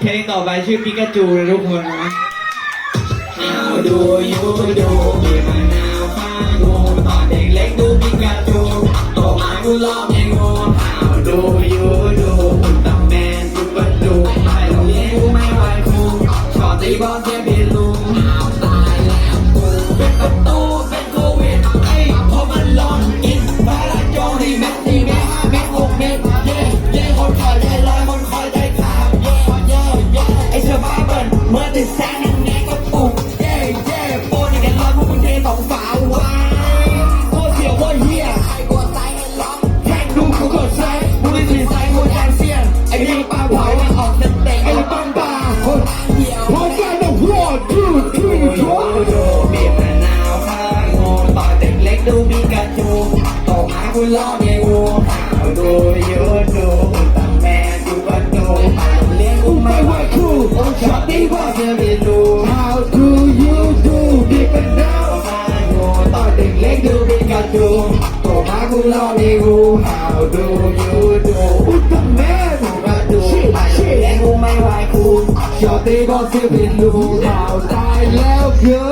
เพลงต่อไปชื่อปิกาจูนะทุกคนนะ How do you do มีมะนาวฟ้างงูตอนเด็กเล็กดูปิกาจูโตมากูลอบให้งู How do you do อุณตร้าแมนคุณบันดูไปโรงเรียนกูไม่ไหวครูชอบตีบอลเทียผิดลุ อยพวกคุณเทสองฝาไว้โคตรเสียวโคตรเฮียใครกลัวตายให้ร้องแค่ดูเขากดซ้บุรีสีซ้ายโคตรแจงเซียนไอ้นี่ปลาเผาออกเต็มเต็มไอ้ปังปลาคนเดียวพอกันนะหัวดูดูดูดูบีบมะนาวข้างงูต่อเด็กเล็กดูมีกระจูโตมาคุณล้อเมียงูข่าวดูยูดูตั้งแม่ดูก็ดูไปโรงเรียนกูไม่ไหวครูโอ้ชอบดีกว่าเสีย ต่อเด็กเล็กดูมีกระจูโตมาคุณล้อเมียงูข่าวดูยูดูอุตแม่ดูก็ดูไปโรงเรียนกูไม่ไหวครูชอบตีบอลเสียผิดลูกข่าวตายแล้วเกิน